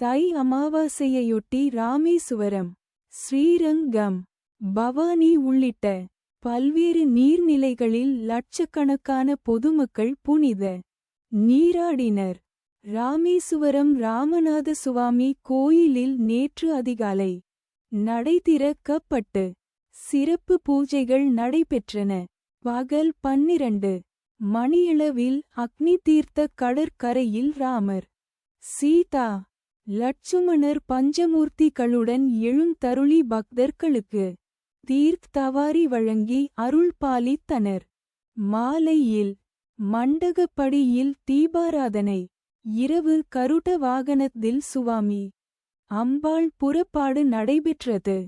தை அமாவாசையையொட்டி ராமேசுவரம் ஸ்ரீரங்கம் பவானி உள்ளிட்ட பல்வேறு நீர்நிலைகளில் லட்சக்கணக்கான பொதுமக்கள் புனித நீராடினர். ராமேசுவரம் ராமநாத சுவாமி கோயிலில் நேற்று அதிகாலை நடை திறக்கப்பட்டு சிறப்பு பூஜைகள் நடைபெற்றன. பகல் பன்னிரண்டு மணியளவில் அக்னி தீர்த்த கடற்கரையில் ராமர் சீதா லட்சுமணர் பஞ்சமூர்த்திகளுடன் எழுந்தருளி பக்தர்களுக்கு தீர்த் தவாரி வழங்கி அருள் பாலித்தனர். மாலையில் மண்டகப்படியில் தீபாராதனை இரவு கருட வாகனத்தில் சுவாமி அம்பாள் புறப்பாடு நடைபெற்றது.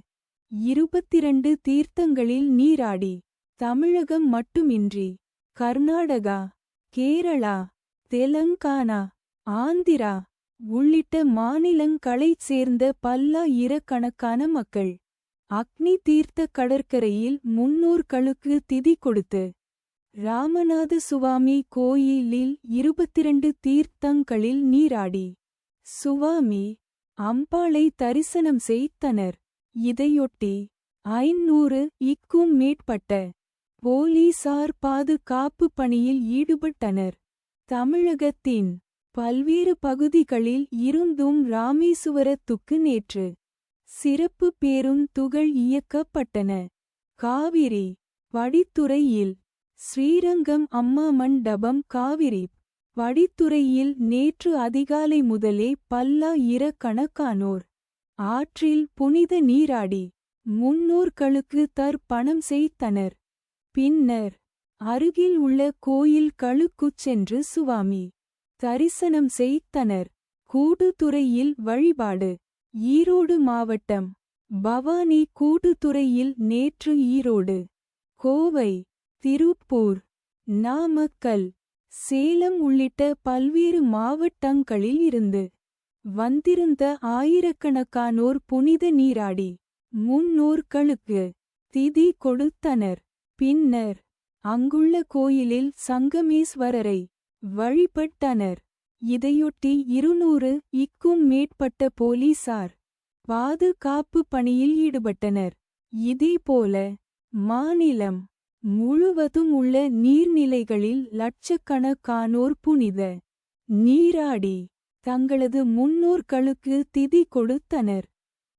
இருபத்திரண்டு தீர்த்தங்களில் நீராடி தமிழகம் மட்டுமின்றி கர்நாடகா கேரளா தெலங்கானா ஆந்திரா உள்ளிட்ட மாநிலங்களைச் சேர்ந்த பல்லாயிரக்கணக்கான மக்கள் அக்னி தீர்த்த கடற்கரையில் முன்னோர்களுக்கு திதி கொடுத்து ராமநாத சுவாமி கோயிலில் இருபத்திரண்டு தீர்த்தங்களில் நீராடி சுவாமி அம்பாளை தரிசனம் செய்தனர். இதையொட்டி ஐநூறு இக்கும் மேற்பட்ட போலீசார் பாதுகாப்பு பணியில் ஈடுபட்டனர். தமிழகத்தின் பல்வேறு பகுதிகளில் இருந்தும் ராமேசுவரத்துக்கு நேற்று சிறப்பு பேருந்துகள் இயக்கப்பட்டன. காவிரி வடித்துறையில் ஸ்ரீரங்கம் அம்மா மண்டபம் காவிரி வடித்துறையில் நேற்று அதிகாலை முதலே பல்லா பல்லாயிரக்கணக்கானோர் ஆற்றில் புனித நீராடி முன்னோர்களுக்கு தர்ப்பணம் செய்தனர். பின்னர் அருகில் உள்ள கோயில் களுக்குச் சென்று சுவாமி தரிசனம் செய்தனர். கூடுதுறையில் வழிபாடு. ஈரோடு மாவட்டம் பவானி கூடுதுறையில் நேற்று ஈரோடு. கோவை திருப்பூர் நாமக்கல் சேலம் உள்ளிட்ட பல்வேறு மாவட்டங்களில் இருந்து வந்திருந்த ஆயிரக்கணக்கானோர் புனித நீராடி முன்னோர்களுக்கு திதி கொடுத்தனர். பின்னர் அங்குள்ள கோயிலில் சங்கமேஸ்வரரை வழிபட்டனர். இதையொட்டி இருநூறு இக்கும் மேற்பட்ட போலீசார் பாதுகாப்பு பணியில் ஈடுபட்டனர். இதேபோல மாநிலம் முழுவதும் உள்ள நீர்நிலைகளில் லட்சக்கணக்கானோர் புனித நீராடி தங்களது முன்னோர்களுக்கு திதி கொடுத்தனர்.